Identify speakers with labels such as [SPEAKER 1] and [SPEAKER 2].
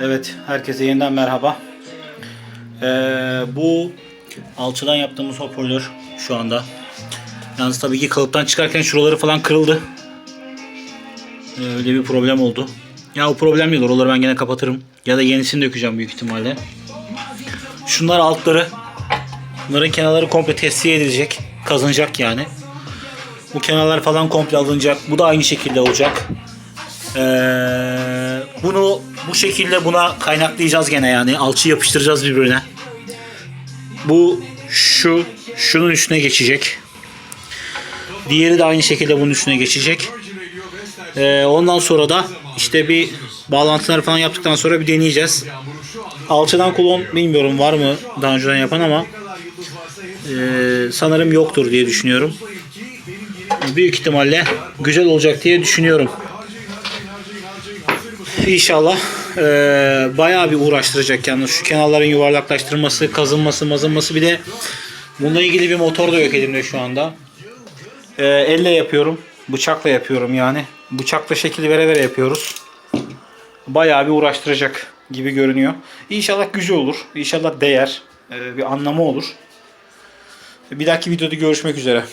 [SPEAKER 1] Evet, herkese yeniden merhaba. Ee, bu alçıdan yaptığımız hoparlör şu anda. Yalnız tabii ki kalıptan çıkarken şuraları falan kırıldı. Ee, öyle bir problem oldu. Ya o problem değil, oraları ben gene kapatırım. Ya da yenisini dökeceğim büyük ihtimalle. Şunlar altları. Bunların kenarları komple tesviye edilecek. Kazınacak yani. Bu kenarlar falan komple alınacak. Bu da aynı şekilde olacak. Ee, bunu bu şekilde buna kaynaklayacağız gene yani. Alçı yapıştıracağız birbirine. Bu şu şunun üstüne geçecek. Diğeri de aynı şekilde bunun üstüne geçecek. Ee, ondan sonra da işte bir bağlantılar falan yaptıktan sonra bir deneyeceğiz. Alçıdan kulon bilmiyorum var mı daha önceden yapan ama ee, sanırım yoktur diye düşünüyorum. Büyük ihtimalle güzel olacak diye düşünüyorum. İnşallah eee bayağı bir uğraştıracak yalnız şu kenarların yuvarlaklaştırması, kazınması, mazınması bir de bununla ilgili bir motor da yok elimde şu anda. Eee, elle yapıyorum. Bıçakla yapıyorum yani. Bıçakla şekil vere vere yapıyoruz. Bayağı bir uğraştıracak gibi görünüyor. İnşallah güzel olur. İnşallah değer. eee, bir anlamı olur. Bir dahaki videoda görüşmek üzere.